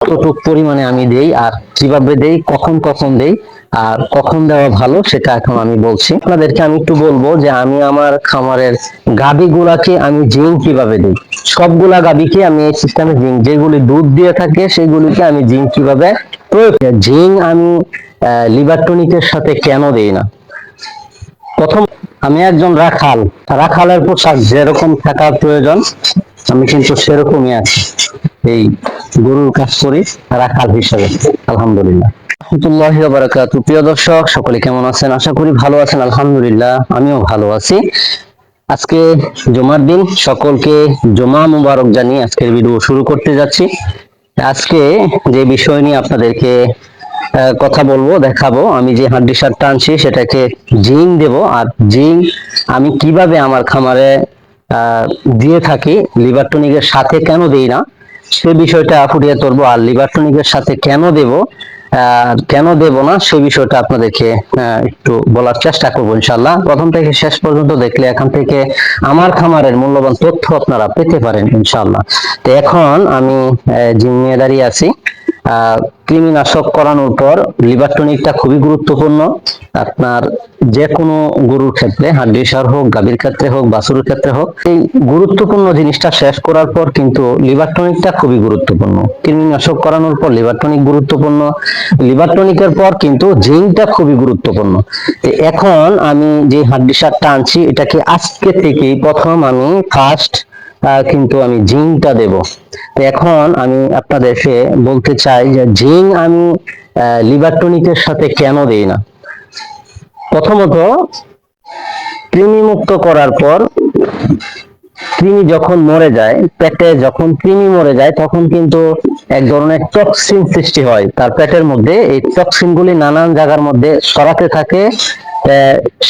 কতটুক পরিমাণে আমি দেই আর কীভাবে দেই, কখন কখন দেই আর কখন দেওয়া ভালো সেটা এখন আমি বলছি। আপনাদেরকে আমি একটু বলব যে আমি আমার খামারের গাবিগুলাকে আমি জিঙ্ক কীভাবে দিই। সবগুলা গাবিকে আমি এই সিস্টেমে জিঙ্ক, যেগুলি দুধ দিয়ে থাকে সেগুলিকে আমি জিঙ্ক কীভাবে প্রয়োগ। জিঙ্ক আমি লিভার টনিকের সাথে কেন দেই না? প্রথম, আমি একজন রাখাল। রাখালের পোশাক যেরকম থাকার প্রয়োজন আমি কিন্তু সেরকমই আছি। এই গরুর কাজ করি রাখাল হিসেবে, আলহামদুলিল্লাহ। রহমতুল্লাহ প্রিয় দর্শক, সকলে কেমন আছেন? আশা করি ভালো আছেন, আলহামদুলিল্লাহ। আমিও ভালো আছি। আজকে জুমার দিন, সকলকে জুমা মুবারক জানিয়ে আজকের ভিডিও শুরু করতে যাচ্ছি। আজকে যে বিষয় নিয়ে আপনাদেরকে কথা বলব, দেখাবো, আমি যে হাড্ডি সারটা আনছি, সেটাকে জিং দেব। আর জিং আমি কীভাবে আমার খামারে দিয়ে থাকি। লিভার টনিকের সাথে কেন দেই না? সে বিষয়টা ফুটিয়ে তুলবো। আর লিভার টনিকের সাথে কেন দেব? কেন দেব না? সে বিষয়টা আপনাদেরকে একটু বলার চেষ্টা করব ইনশাল্লাহ প্রথম থেকে শেষ পর্যন্ত দেখলে এখান থেকে আমার খামারের মূল্যবান তথ্য আপনারা পেতে পারেন ইনশাল্লাহ তো এখন আমি জিম নিয়ে দাঁড়িয়ে আছি কৃমিনাশক করানোর পর লিভার টনিকটা খুবই গুরুত্বপূর্ণ। আপনার যে কোনো গরুর ক্ষেত্রে, হাড্ডি সার হোক, গাভীর ক্ষেত্রে হোক, বাছুরের ক্ষেত্রে হোক, এই গুরুত্বপূর্ণ জিনিসটা শেষ করার পর কিন্তু লিভার টনিকটা খুবই গুরুত্বপূর্ণ। কৃমিনাশক করানোর পর লিভার টনিক গুরুত্বপূর্ণ। লিভার টনিকের পর কিন্তু জিঙ্কটা খুবই গুরুত্বপূর্ণ। এখন আমি যে হাড্ডি সারটা আনছি, এটাকে আজকে থেকেই প্রথম আমি ফার্স্ট কিন্তু আমি জিঙ্কটা দেব। তো এখন আমি আপনাদেরকে বলতে চাই যে জিঙ্ক আমি লিভার টনিকের সাথে কেন দেই না? প্রথমত কৃমি মুক্ত করার পর কৃমি যখন মরে যায়, পেটে যখন কৃমি মরে যায়, তখন কিন্তু এক ধরনের টক্সিন সৃষ্টি হয়। তার পেটের মধ্যে এই টক্সিন গুলি নানান জায়গার মধ্যে সরাতে থাকে।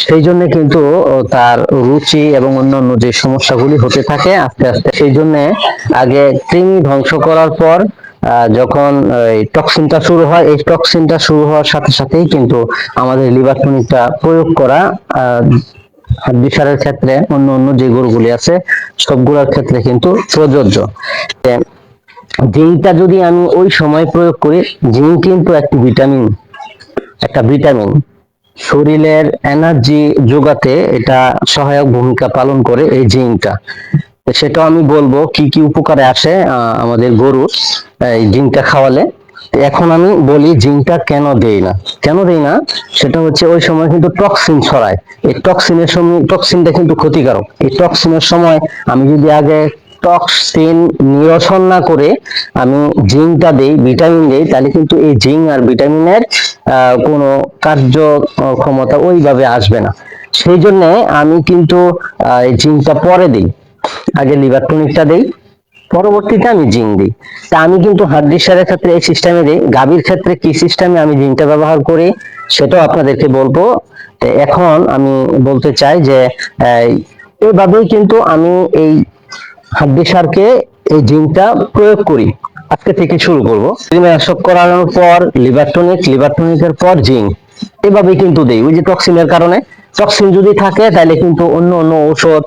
সেই জন্য কিন্তু তার রুচি এবং অন্যান্য যে সমস্যাগুলি হতে থাকে আস্তে আস্তে, সেই জন্য আগে কৃমি ধ্বংস করার পর যখন টক্সিনটা শুরু হয়, এই টক্সিনটা শুরু হওয়ার সাথে সাথেই কিন্তু আমাদের লিভার টনিকটা প্রয়োগ করা হাড্ডি ক্ষেত্রে অন্য অন্য যে গরুগুলি আছে, সবগুলোর ক্ষেত্রে কিন্তু প্রযোজ্য। জিঙ্কটা যদি আমি ওই সময় প্রয়োগ করি জিঙ্ক কিন্তু একটি ভিটামিন, একটা ভিটামিন। শরীরের এনার্জি যোগাতে এটা সহায়ক ভূমিকা পালন করে এই জিঙ্কটা তো সেটাও আমি বলব, কি কি উপকারে আসে আমাদের গরুর এই জিঙ্কটা খাওয়ালে। এখন আমি বলি জিঙ্কটা কেন দেই না। কেন দেই না? সেটা হচ্ছে ওই সময় কিন্তু টক্সিন ছড়ায়। এই টক্সিনের সময় টক্সিনটা কিন্তু ক্ষতিকারক। এই টক্সিনের সময় আমি যদি আগে টক্সিন নিরসন না করে আমি জিঙ্কটা দেই ভিটামিন দেই তাহলে কিন্তু এই জিঙ্ক আর ভিটামিনের কোনো কার্যক্ষমতা ওইভাবে আসবে না। সেই জন্য আমি কিন্তু এই জিঙ্কটা পরে দিই। আগে লিভার টনিকটা দেই পরবর্তীতে আমি জিঙ্ক দিই। তা আমি কিন্তু হাড্ডি সারের ক্ষেত্রে এই সিস্টেমে দিই। গাভীর ক্ষেত্রে কি সিস্টেমে আমি জিঙ্কটা ব্যবহার করি সেটাও আপনাদেরকে বলব। এখন আমি বলতে চাই যে আহ, এভাবেই কিন্তু আমি এই হাড্ডি সারকে এই জিনটা প্রয়োগ করি। আজকে থেকে শুরু করব। কৃমিনাশক করানোর পর লিভার টনিক লিভার টনিকের পর জিঙ্ক এভাবে কিন্তু দেই। ওই যে টক্সিনের কারণে। টক্সিন যদি থাকে তাহলে কিন্তু অন্য অন্য ঔষধ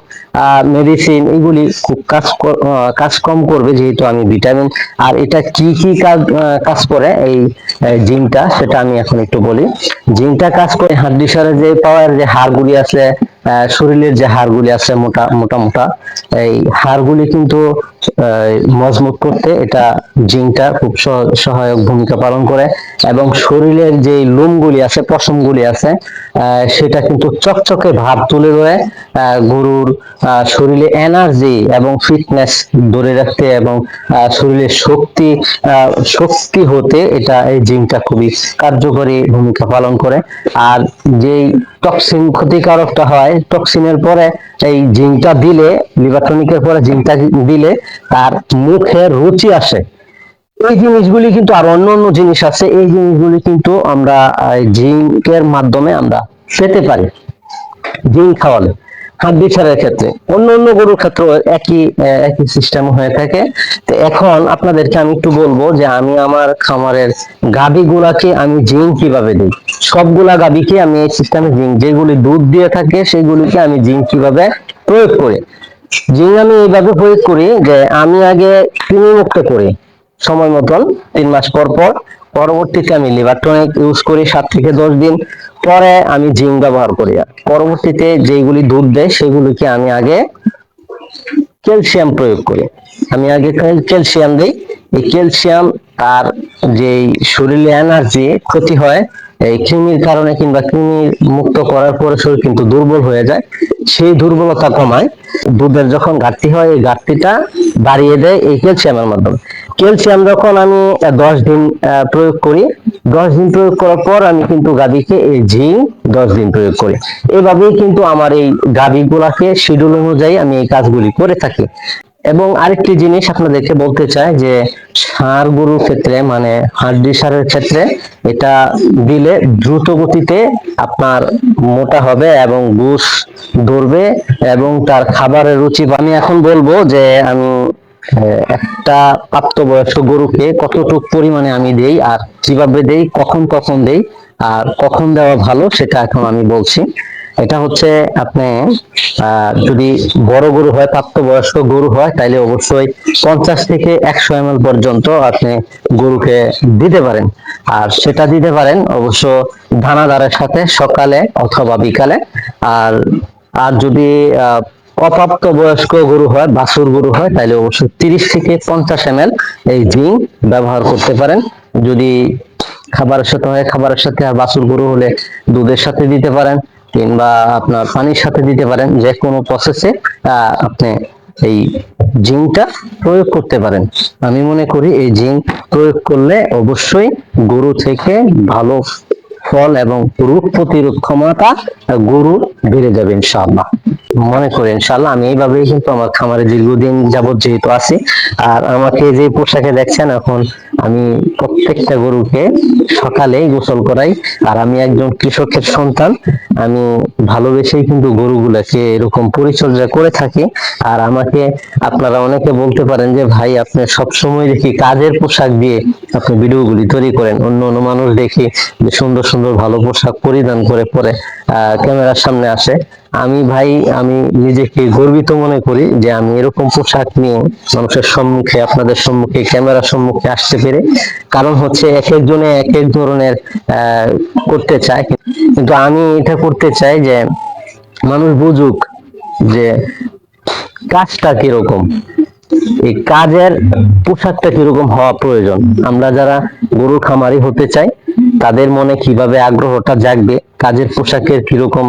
মেডিসিন এগুলি খুব কাজ কাজ কম করবে যেহেতু আমি ভিটামিন আর এটা কি কি কাজ কাজ করে এই জিঙ্কটা সেটা আমি এখন একটু বলি। জিঙ্কটা কাজ করে হাড্ডি সারের যে পাওয়ার যে হাড়গুলি আছে শরীরের যে হাড়গুলি আছে মোটা মোটা মোটা, এই হাড়গুলি কিন্তু মজবুত করতে এটা জিঙ্কটা খুব সহ- সহায়ক ভূমিকা পালন করে এবং শরীরের যে লোমগুলি আছে, পশমগুলি আছে সেটা কিন্তু চকচকে ভাব তুলে ধরে গরুর শরীরে এনার্জি এবং ফিটনেস ধরে রাখতে এবং শরীরের শক্তি শক্তি হতে এটা এই জিঙ্কটা খুবই কার্যকরী ভূমিকা পালন করে। আর যেই টক্সিন ক্ষতিকারকটা হয় টক্সিনের পরে এই জিঙ্কটা দিলে লিভার টনিকের পরে জিঙ্কটা দিলে তার মুখের রুচি আসে। এই জিনিসগুলি কিন্তু আর অন্য অন্য জিনিস আছে। এই জিনিসগুলি কিন্তু আমরা জিঙ্কের মাধ্যমে আমরা পেতে পারি। জিঙ্ক খাওয়ালে হাড্ডি ক্ষেত্রে। অন্য অন্য গরুর ক্ষেত্রে একই একই সিস্টেম হয়ে থাকে। তো এখন আপনাদেরকে আমি একটু বলব যে আমি আমার খামারের গাভী গুলাকে আমি জিঙ্ক কীভাবে দিই? সবগুলা গাভীকে আমি এই সিস্টেমে জিঙ্ক, যেগুলি দুধ দিয়ে থাকে, সেগুলিকে আমি জিঙ্ক কীভাবে প্রয়োগ করি? জিঙ্ক আমি এইভাবে প্রয়োগ করি যে আমি আগে কৃমি মুক্ত করি সময় মতন, তিন মাস পর পর, পরবর্তীতে আমি লিভার টনিক ইউজ করি সাত থেকে দশ দিন, পরে আমি জিঙ্ক ব্যবহার করি। পরবর্তীতে যেগুলি দুধ দেয় সেগুলিকে আমি আগে ক্যালসিয়াম প্রয়োগ করি। আমি আগে ক্যালসিয়াম দিই। এই ক্যালসিয়াম তার যে শরীরে এনার্জি ক্ষতি হয় এই কৃমির কারণে কিংবা কৃমি মুক্ত করার পরে শরীর কিন্তু দুর্বল হয়ে যায়, সেই দুর্বলতা কমায়। দুধের যখন ঘাটতি হয়, এই ঘাটতিটা বাড়িয়ে দেয় এই ক্যালসিয়ামের মাধ্যমে। ক্যালসিয়াম যখন আমি দশ দিন প্রয়োগ করি, দশ দিন প্রয়োগ করার পর আমি কিন্তু গাভীকে এই জিঙ্ক দশ দিন প্রয়োগ করি। এভাবেই কিন্তু আমার এই গাভীগুলাকে শিডিউল অনুযায়ী আমি এই কাজগুলি করে থাকি। এবং আরেকটি জিনিস আপনাদেরকে বলতে চাই যে সার গরুর ক্ষেত্রে মানে হাড্ডি সারের ক্ষেত্রে এটা দিলে দ্রুত গতিতে আপনার মোটা হবে এবং গুস ধরবে এবং তার খাবারের রুচি আমি এখন বলব যে আমি একটা প্রাপ্তবয়স্ক গরুকে কতটুকু পরিমাণে আমি দেই আর কীভাবে দেই, কখন কখন দেই আর কখন দেওয়া ভালো সেটা এখন আমি বলছি। এটা হচ্ছে আপনি যদি বড় গরু হয়, প্রাপ্তবয়স্ক গরু হয় তাহলে অবশ্যই পঞ্চাশ থেকে একশো এম পর্যন্ত আপনি গরুকে দিতে পারেন। আর সেটা দিতে পারেন অবশ্য দানাদারের সাথে সকালে অথবা বিকালে। আর আর যদি অপ্রাপ্ত বয়স্ক গরু হয়, বাছুর গরু হয় তাহলে অবশ্যই তিরিশ থেকে পঞ্চাশ এম এই জিঙ্ক ব্যবহার করতে পারেন। যদি খাবারের সাথে হয়, খাবারের সাথে আর বাছুর গরু হলে দুধের সাথে দিতে পারেন। কিংবা আপনার পানির সাথে দিতে পারেন, যে কোনো প্রসেসে আপনি এই জিঙ্কটা প্রয়োগ করতে পারেন। আমি মনে করি এই জিঙ্ক প্রয়োগ করলে অবশ্যই গরু থেকে ভালো ফল এবং রোগ প্রতিরোধ ক্ষমতা গরু বেড়ে যাবে, ইনশাআল্লাহ। মনে করি, ইনশাআল্লাহ, আমি এইভাবেই কিন্তু আমার খামারে দীর্ঘদিন যাবত যেহেতু আছি, আর আমাকে যে পোশাকে দেখছেন এখন আমি প্রত্যেকটা গরুকে সকালে গোসল করাই। আর আমি একজন কৃষকের সন্তান, আমি ভালোবেসেই কিন্তু গরুগুলাকে এরকম পরিচর্যা করে থাকি। আর আমাকে আপনারা অনেকে বলতে পারেন যে, ভাই, আপনি সবসময় দেখি কাজের পোশাক দিয়ে আপনি ভিডিওগুলি তৈরি করেন। অন্য অন্য মানুষ দেখি যে সুন্দর সুন্দর, ভালো পোশাক পরিধান করে পরে ক্যামেরার সামনে আসে। আমি, ভাই, আমি নিজেকে গর্বিত মনে করি যে, আমি এরকম পোশাক নিয়ে মানুষের সম্মুখে, আপনাদের সম্মুখে, ক্যামেরার সম্মুখে আসতে পেরে কারণ হচ্ছে এক একজনে এক এক ধরনের করতে চায়। কিন্তু আমি এটা করতে চাই যে মানুষ বুঝুক যে কাজটা কীরকম। এই কাজের পোশাকটা কীরকম হওয়া প্রয়োজন। আমরা যারা গরুর খামারি হতে চাই, তাদের মনে কীভাবে আগ্রহটা জাগবে? কাজের পোশাকের কীরকম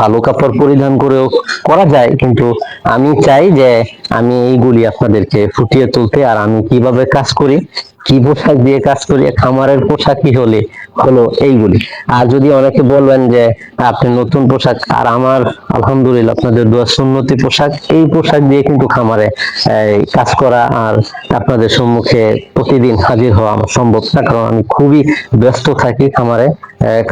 ভালো কাপড় পরিধান করেও করা যায়। কিন্তু আমি চাই যে আমি এইগুলি আপনাদেরকে ফুটিয়ে তুলতে, আর আমি কীভাবে কাজ করি কি পোশাক দিয়ে কাজ করি, খামারের পোশাকই হলে? হলো এইগুলি। আর যদি অনেকে বলবেন যে, আপনি নতুন পোশাক, আর আমার আলহামদুলিল্লাহ আপনাদের দোয়া সুন্নতি পোশাক, এই পোশাক দিয়ে কিন্তু খামারে কাজ করা আর আপনাদের সম্মুখে প্রতিদিন হাজির হওয়া আমার সম্ভব। না কারণ আমি খুবই ব্যস্ত থাকি খামারে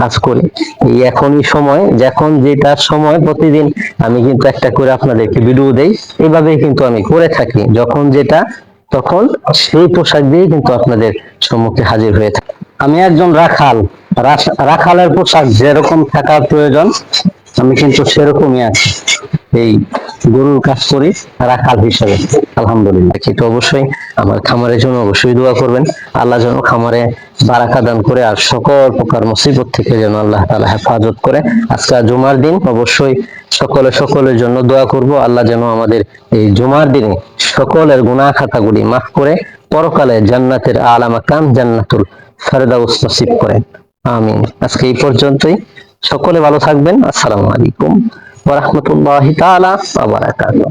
কাজ করি। এই এখনই সময়, যখন যেটার সময় প্রতিদিন আমি কিন্তু একটা করে আপনাদেরকে ভিডিও দেই। এভাবেই কিন্তু আমি করে থাকি। যখন যেটা তখন সেই পোশাক দিয়ে কিন্তু আপনাদের সম্মুখে হাজির হয়ে থাকে। আমি একজন রাখাল। রাখালের পোশাক যেরকম থাকার প্রয়োজন, আমি কিন্তু সেরকমই আছি। এই গরুর কাজ করি রাখাল হিসেবে, আলহামদুলিল্লাহ। কিন্তু অবশ্যই আমার খামারের জন্য অবশ্যই দোয়া করবেন। আল্লাহ যেন খামারে বারাকা দান করে আর সকল প্রকার মুসিবত থেকে যেন আল্লাহ তাআলা হেফাজত করে। আজকে জুমার দিন, অবশ্যই সকলে সকলের জন্য দোয়া করব। আল্লাহ যেন আমাদের এই জুমার দিনে সকলের গুনাহ খাতাগুলি মাফ করে, পরকালে জান্নাতের আলা মাকাম জান্নাতুল ফেরদাউস নসিব করেন। আমিন। আজকে এই পর্যন্তই। সকলে ভালো থাকবেন। আসসালামু আলাইকুম ওয়া বারাকাতুহু।